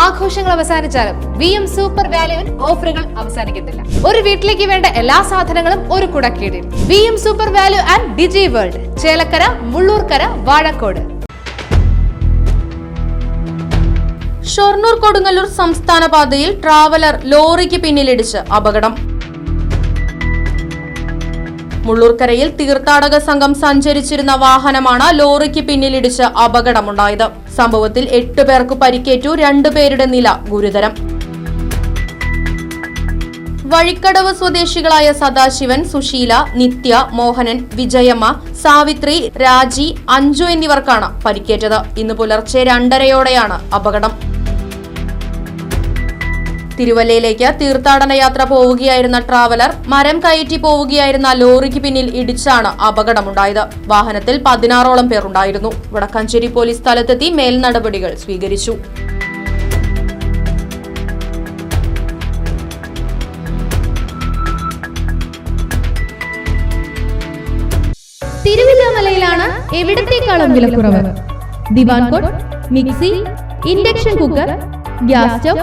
ആഘോഷങ്ങൾ അവസാനിച്ചാലും V M super വാല്യുവിൽ ഓഫറുകൾ അവസാനിക്കുന്നില്ല ഒരു വീട്ടിലേക്ക് വേണ്ട എല്ലാ സാധനങ്ങളും ഒരു കുടക്കീടിൽ. V M super value and Digi world Chelakkara Mulloorkara Vazhakode. Shoranur Kodungallur സംസ്ഥാന പാതയിൽ ട്രാവലർ ലോറിക്ക് പിന്നിലിടിച്ച് അപകടം. മുള്ളൂർക്കരയിൽ തീർത്ഥാടക സംഘം സഞ്ചരിച്ചിരുന്ന വാഹനമാണ് ലോറിക്ക് പിന്നിലിടിച്ച് അപകടമുണ്ടായത്. സംഭവത്തിൽ എട്ട് പേർക്ക് പരിക്കേറ്റു രണ്ടുപേരുടെ നില ഗുരുതരം. വഴിക്കടവ് സ്വദേശികളായ സദാശിവൻ സുശീല നിത്യ മോഹനൻ വിജയമ്മ സാവിത്രി രാജി അഞ്ജു എന്നിവർക്കാണ് പരിക്കേറ്റത്. ഇന്ന് പുലർച്ചെ രണ്ടരയോടെയാണ് അപകടം. തിരുവല്ലയിലേക്ക് തീർത്ഥാടന യാത്ര പോവുകയായിരുന്ന ട്രാവലർ മരം കയറ്റി പോവുകയായിരുന്ന ലോറിക്ക് പിന്നിൽ ഇടിച്ചാണ് അപകടമുണ്ടായത്. വാഹനത്തിൽ പതിനാറോളം പേർ ഉണ്ടായിരുന്നു. വടക്കാഞ്ചേരി പോലീസ് സ്ഥലത്തെത്തി മേൽനടപടികൾ സ്വീകരിച്ചു. തിരുവില്ലാമലയിലാണ് എവിടത്തേക്കാളും വിലക്കുറവ്? Divan cot mixie induction cooker gas stove